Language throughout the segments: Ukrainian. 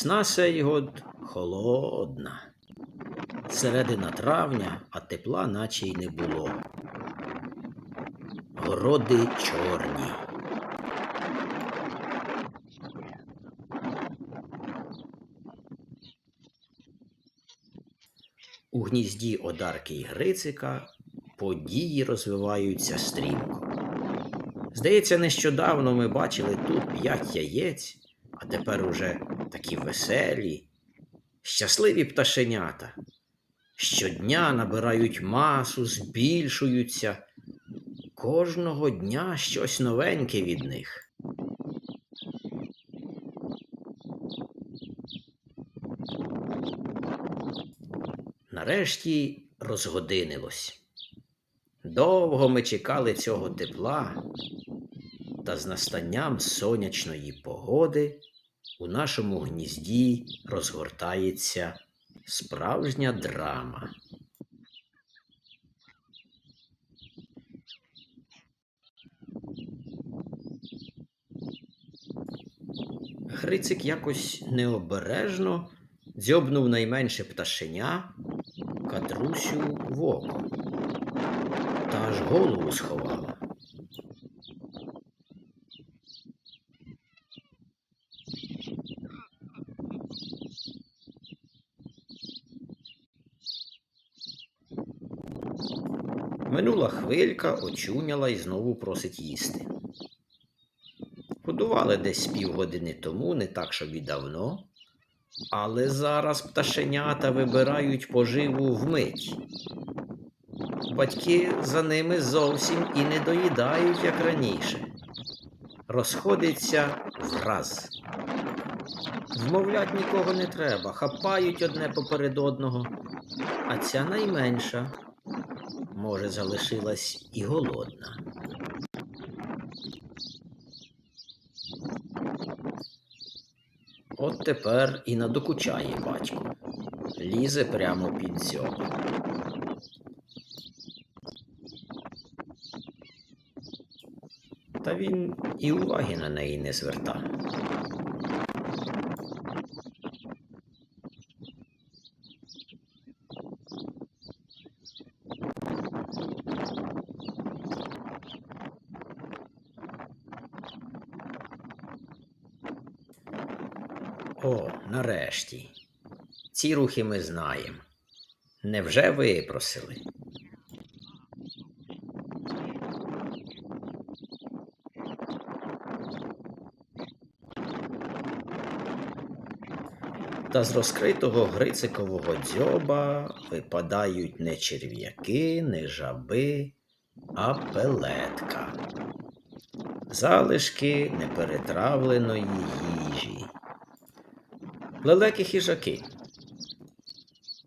Весна сей год холодна. Середина травня, а тепла наче й не було. Городи чорні. У гнізді Одарки й Грицика події розвиваються стрімко. Здається, нещодавно ми бачили тут п'ять яєць, а тепер уже такі веселі, щасливі пташенята. Щодня набирають масу, збільшуються. Кожного дня щось новеньке від них. Нарешті розгодинилось. Довго ми чекали цього тепла, та з настанням сонячної погоди у нашому гнізді розгортається справжня драма. Грицик якось необережно дзьобнув найменше пташеня Катрусю в око та аж голову сховала. Минула хвилька, очуняла і знову просить їсти. Годували десь півгодини тому, не так, щоб і давно, але зараз пташенята вибирають поживу вмить. Батьки за ними зовсім і не доїдають, як раніше. Розходиться враз. Вмовлять нікого не треба, хапають одне поперед одного, а ця найменша, може, залишилась і голодна. От тепер і надокучає батько. Лізе прямо під дзьоб. Та він і уваги на неї не зверта. О, нарешті. Ці рухи ми знаємо. Невже випросили? Та з розкритого грицикового дзьоба випадають не черв'яки, не жаби, а пелетка. Залишки неперетравленої їжі. Лелеки хижаки,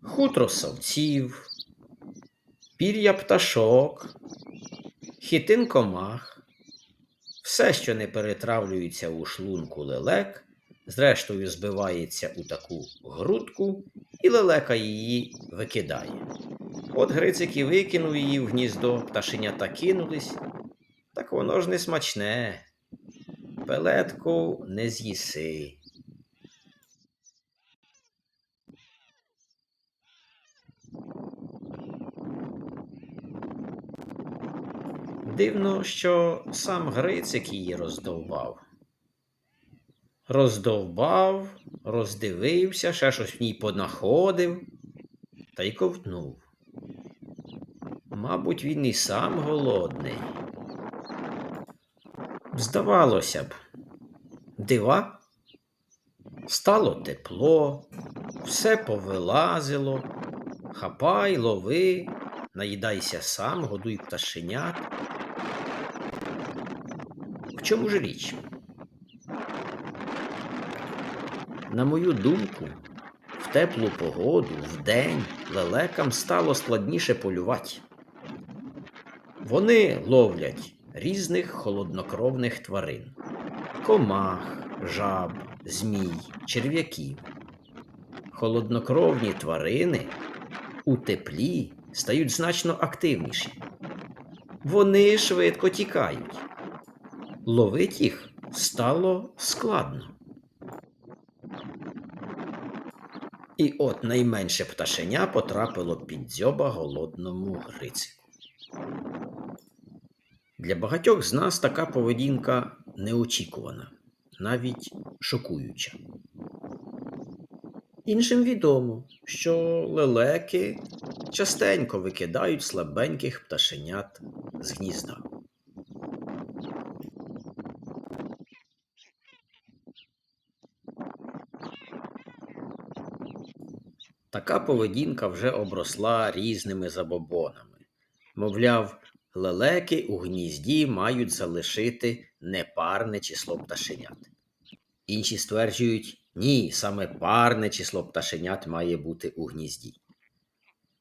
хутро совців, пір'я пташок, хітин комах, все, що не перетравлюється у шлунку лелек, зрештою збивається у таку грудку, і лелека її викидає. От Грицик і викинув її в гніздо, пташенята кинулись, так воно ж не смачне. Пелетку не з'їси. Дивно, що сам Грицик її роздовбав. Роздовбав, роздивився, ще щось в ній понаходив та й ковтнув. Мабуть, він і сам голодний. Здавалося б, дива, стало тепло, все повилазило, хапай, лови, наїдайся сам, годуй пташенят. В чому ж річ? На мою думку, в теплу погоду, вдень лелекам стало складніше полювати. Вони ловлять різних холоднокровних тварин: комах, жаб, змій, черв'яків. Холоднокровні тварини у теплі стають значно активніші. Вони швидко тікають. Ловить їх стало складно. І от найменше пташеня потрапило під дзьоба голодному грицику. Для багатьох з нас така поведінка неочікувана, навіть шокуюча. Іншим відомо, що лелеки частенько викидають слабеньких пташенят з гнізда. Така поведінка вже обросла різними забобонами. Мовляв, лелеки у гнізді мають залишити непарне число пташенят. Інші стверджують, ні, саме парне число пташенят має бути у гнізді.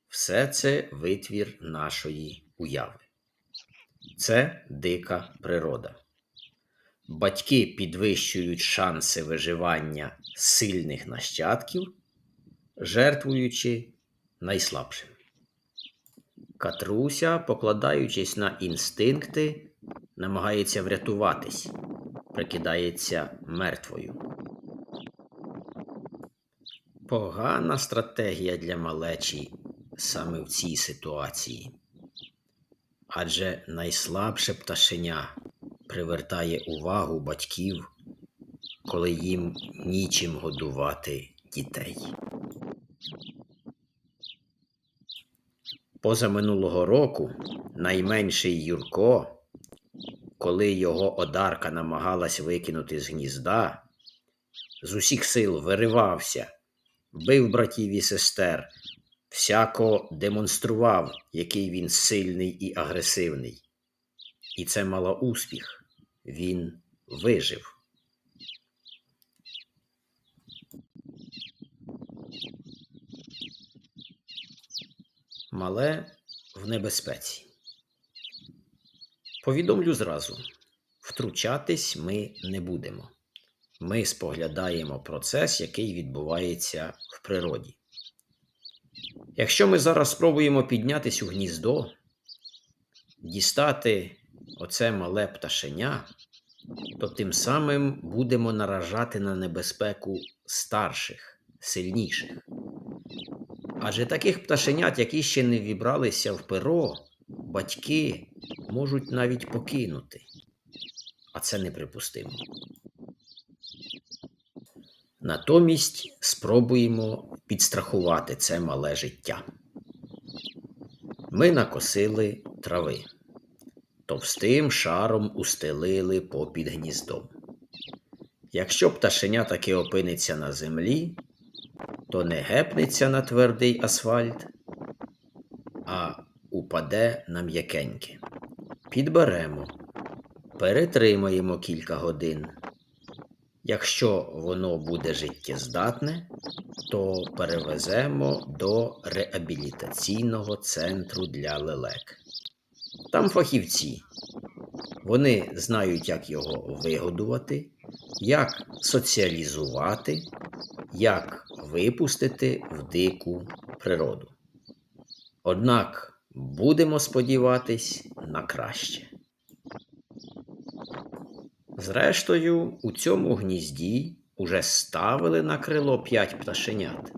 Все це витвір нашої уяви. Це дика природа. Батьки підвищують шанси виживання сильних нащадків, жертвуючи найслабшим. Катруся, покладаючись на інстинкти, намагається врятуватись, прикидається мертвою. Погана стратегія для малечі саме в цій ситуації. Адже найслабше пташеня привертає увагу батьків, коли їм нічим годувати дітей. Позаминулого року найменший Юрко, коли його одарка намагалась викинути з гнізда, з усіх сил виривався, бив братів і сестер, всяко демонстрував, який він сильний і агресивний. І це мало успіх. Він вижив. Мале в небезпеці. Повідомлю зразу: втручатись ми не будемо. Ми споглядаємо процес, який відбувається в природі. Якщо ми зараз спробуємо піднятись у гніздо, дістати оце мале пташеня, то тим самим будемо наражати на небезпеку старших, сильніших. Адже таких пташенят, які ще не вібралися в перо, батьки можуть навіть покинути, а це неприпустимо. Натомість спробуємо підстрахувати це мале життя. Ми накосили трави, товстим шаром устелили попід гніздом. Якщо пташеня таки опиниться на землі, то не гепнеться на твердий асфальт, а упаде на м'якеньке. Підберемо, перетримаємо кілька годин. Якщо воно буде життєздатне, то перевеземо до реабілітаційного центру для лелек. Там фахівці. Вони знають, як його вигодувати, як соціалізувати, як випустити в дику природу. Однак будемо сподіватись на краще. Зрештою, у цьому гнізді уже ставили на крило п'ять пташенят.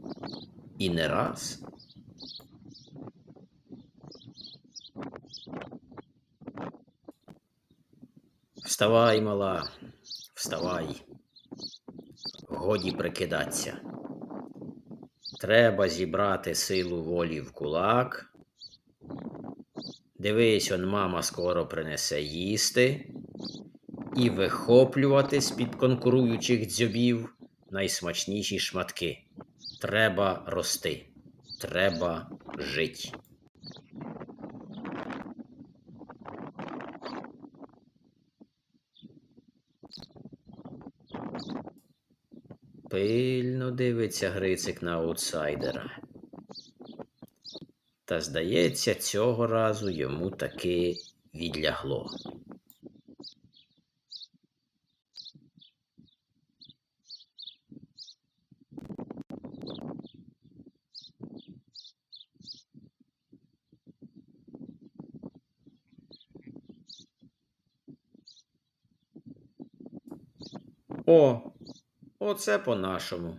І не раз. Вставай, мала, вставай. Годі прикидаться. Треба зібрати силу волі в кулак. Дивись, он мама скоро принесе їсти і вихоплювати з-під конкуруючих дзьобів найсмачніші шматки. Треба рости, треба жити. Пильно дивиться Грицик на аутсайдера. Та, здається, цього разу йому таки відлягло. О, оце по-нашому.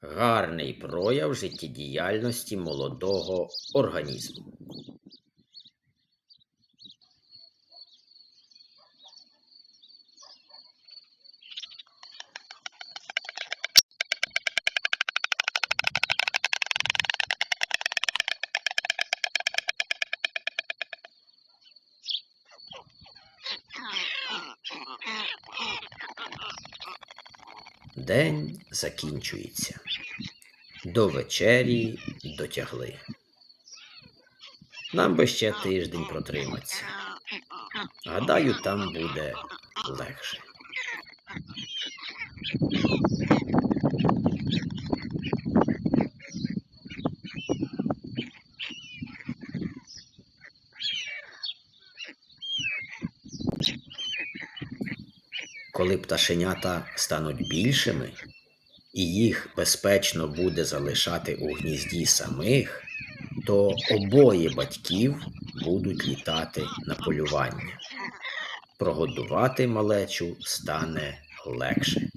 гарний прояв життєдіяльності молодого організму. День закінчується. До вечері дотягли. Нам би ще тиждень протриматися. Гадаю, там буде легше. Коли пташенята стануть більшими, і їх безпечно буде залишати у гнізді самих, то обоє батьків будуть літати на полювання. Прогодувати малечу стане легше.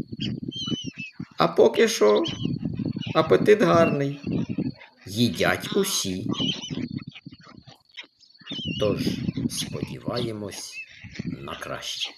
А поки що апетит гарний. Їдять усі. Тож сподіваємось на краще.